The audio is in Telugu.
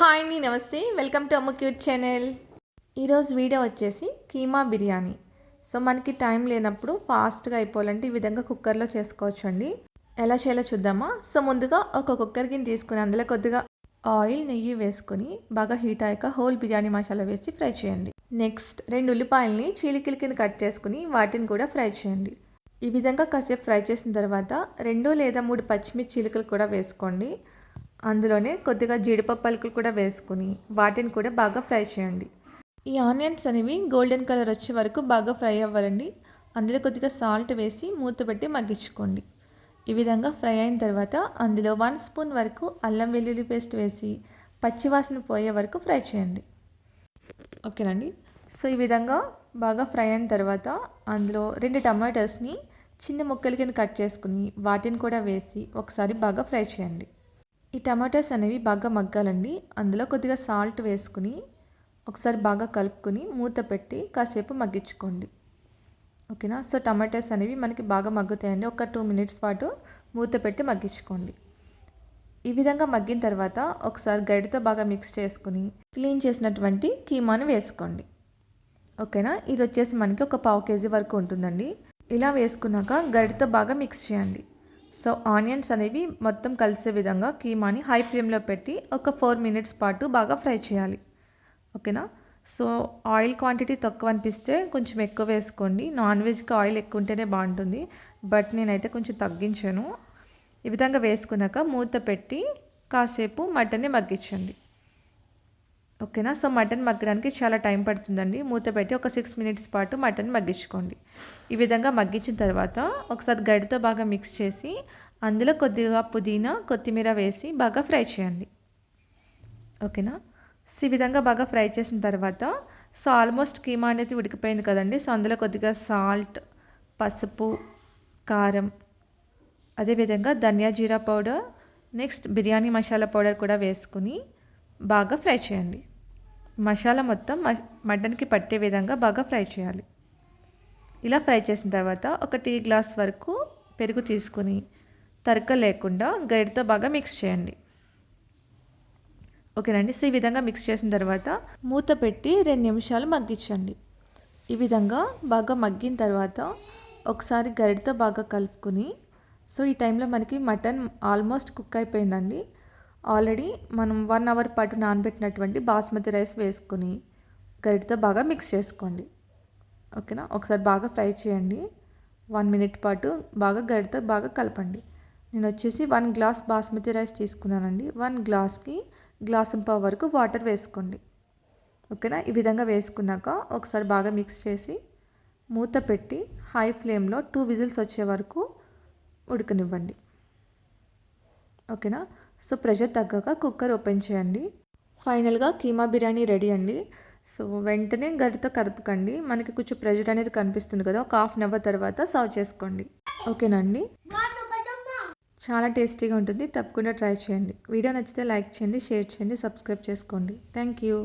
హాయ్ అండి నమస్తే. వెల్కమ్ టు అమ్మ క్యూట్ ఛానల్. ఈరోజు వీడియో వచ్చేసి కీమా బిర్యానీ. సో మనకి టైం లేనప్పుడు ఫాస్ట్గా అయిపోవాలంటే ఈ విధంగా కుక్కర్లో చేసుకోవచ్చు అండి ఎలా చేయాలో చూద్దామా? సో ముందుగా ఒక కుక్కర్ గిన్నె తీసుకుని అందులో కొద్దిగా ఆయిల్ నెయ్యి వేసుకొని బాగా హీట్ అయ్యాక హోల్ బిర్యానీ మసాలా వేసి ఫ్రై చేయండి. నెక్స్ట్ రెండు ఉల్లిపాయల్ని చీలికిల కింద కట్ చేసుకుని వాటిని కూడా ఫ్రై చేయండి. ఈ విధంగా కాసేపు ఫ్రై చేసిన తర్వాత రెండు లేదా మూడు పచ్చిమిర్చి చీలికలు కూడా వేసుకోండి. అందులోనే కొద్దిగా జీడిపప్పు పలుకులు కూడా వేసుకుని వాటిని కూడా బాగా ఫ్రై చేయండి. ఈ ఆనియన్స్ అనేవి గోల్డెన్ కలర్ వచ్చే వరకు బాగా ఫ్రై అవ్వాలండి. అందులో కొద్దిగా సాల్ట్ వేసి మూత పెట్టి మగ్గించుకోండి. ఈ విధంగా ఫ్రై అయిన తర్వాత అందులో వన్ స్పూన్ వరకు అల్లం వెల్లుల్లి పేస్ట్ వేసి పచ్చివాసన పోయే వరకు ఫ్రై చేయండి. ఓకేనండి? సో ఈ విధంగా బాగా ఫ్రై అయిన తర్వాత అందులో రెండు టమాటోస్ని చిన్న ముక్కల కింద కట్ చేసుకుని వాటిని కూడా వేసి ఒకసారి బాగా ఫ్రై చేయండి. ఈ టమాటోస్ అనేవి బాగా మగ్గాలండి. అందులో కొద్దిగా సాల్ట్ వేసుకుని ఒకసారి బాగా కలుపుకొని మూత పెట్టి కాసేపు మగ్గించుకోండి. ఓకేనా? సో టమాటోస్ అనేవి మనకి బాగా మగ్గుతాయండి. ఒక టూ మినిట్స్ పాటు మూత పెట్టి మగ్గించుకోండి. ఈ విధంగా మగ్గిన తర్వాత ఒకసారి గడితో బాగా మిక్స్ చేసుకుని క్లీన్ చేసినటువంటి కీమాను వేసుకోండి. ఓకేనా? ఇది వచ్చేసి మనకి ఒక పావు కేజీ వరకు ఉంటుందండి. ఇలా వేసుకున్నాక గడితో బాగా మిక్స్ చేయండి. సో ఆనియన్స్ అనేవి మొత్తం కలిసే విధంగా కీమాని హై ఫ్లేమ్లో పెట్టి ఒక ఫోర్ మినిట్స్ పాటు బాగా ఫ్రై చేయాలి. ఓకేనా? సో ఆయిల్ క్వాంటిటీ తక్కువ అనిపిస్తే కొంచెం ఎక్కువ వేసుకోండి. నాన్ వెజ్కి ఆయిల్ ఎక్కువ ఉంటేనే బాగుంటుంది. బట్ నేనైతే కొంచెం తగ్గించాను. ఈ విధంగా వేసుకున్నాక మూత పెట్టి కాసేపు మటన్ని మగ్గించండి. ఓకేనా? సో మటన్ మగ్గడానికి చాలా టైం పడుతుందండి. మూత పెట్టి ఒక సిక్స్ మినిట్స్ పాటు మటన్ మగ్గించుకోండి. ఈ విధంగా మగ్గించిన తర్వాత ఒకసారి గడితో బాగా మిక్స్ చేసి అందులో కొద్దిగా పుదీనా కొత్తిమీర వేసి బాగా ఫ్రై చేయండి. ఓకేనా? సో ఈ విధంగా బాగా ఫ్రై చేసిన తర్వాత సో ఆల్మోస్ట్ కీమా అనేది ఉడికిపోయింది కదండి. సో అందులో కొద్దిగా సాల్ట్ పసుపు కారం అదేవిధంగా ధనియా జీరా powder next biryani masala powder కూడా వేసుకుని బాగా ఫ్రై చేయండి. మసాలా మొత్తం మటన్కి పట్టే విధంగా బాగా ఫ్రై చేయాలి. ఇలా ఫ్రై చేసిన తర్వాత ఒక టీ గ్లాస్ వరకు పెరుగు తీసుకుని తరక లేకుండా గైడ్తో బాగా మిక్స్ చేయండి. ఓకేనండి? సో ఈ విధంగా మిక్స్ చేసిన తర్వాత మూత పెట్టి రెండు నిమిషాలు మగ్గించండి. ఈ విధంగా బాగా మగ్గిన తర్వాత ఒకసారి గరిటతో బాగా కలుపుకుని సో ఈ టైంలో మనకి మటన్ ఆల్మోస్ట్ కుక్ అయిపోయిందండి. ఆల్రెడీ మనం వన్ అవర్ పాటు నానబెట్టినటువంటి బాస్మతి రైస్ వేసుకొని గరిటతో బాగా మిక్స్ చేసుకోండి. ఓకేనా? ఒకసారి బాగా ఫ్రై చేయండి. వన్ మినిట్ పాటు బాగా గరిటతో బాగా కలపండి. నేను వచ్చేసి వన్ గ్లాస్ బాస్మతి రైస్ తీసుకున్నానండి. వన్ గ్లాస్కి గ్లాస్ పావు వరకు వాటర్ వేసుకోండి. ఓకేనా? ఈ విధంగా వేసుకున్నాక ఒకసారి బాగా మిక్స్ చేసి మూత పెట్టి హై ఫ్లేమ్లో టూ విజిల్స్ వచ్చే వరకు ఉడకనివ్వండి. ఓకేనా? సో ప్రెషర్ తగ్గాక కుక్కర్ ఓపెన్ చేయండి. ఫైనల్గా కీమా బిర్యానీ రెడీ అండి. సో వెంటనే గరితో కలుపుకండి. మనకి కొంచెం ప్రెషర్ అనేది కనిపిస్తుంది కదా ఒక హాఫ్ అన్ అవర్ తర్వాత సర్వ్ చేసుకోండి. ఓకేనండి? చాలా టేస్టీగా ఉంటుంది. తప్పకుండా ట్రై చేయండి. వీడియో నచ్చితే లైక్ చేయండి షేర్ చేయండి సబ్స్క్రైబ్ చేసుకోండి. Thank you.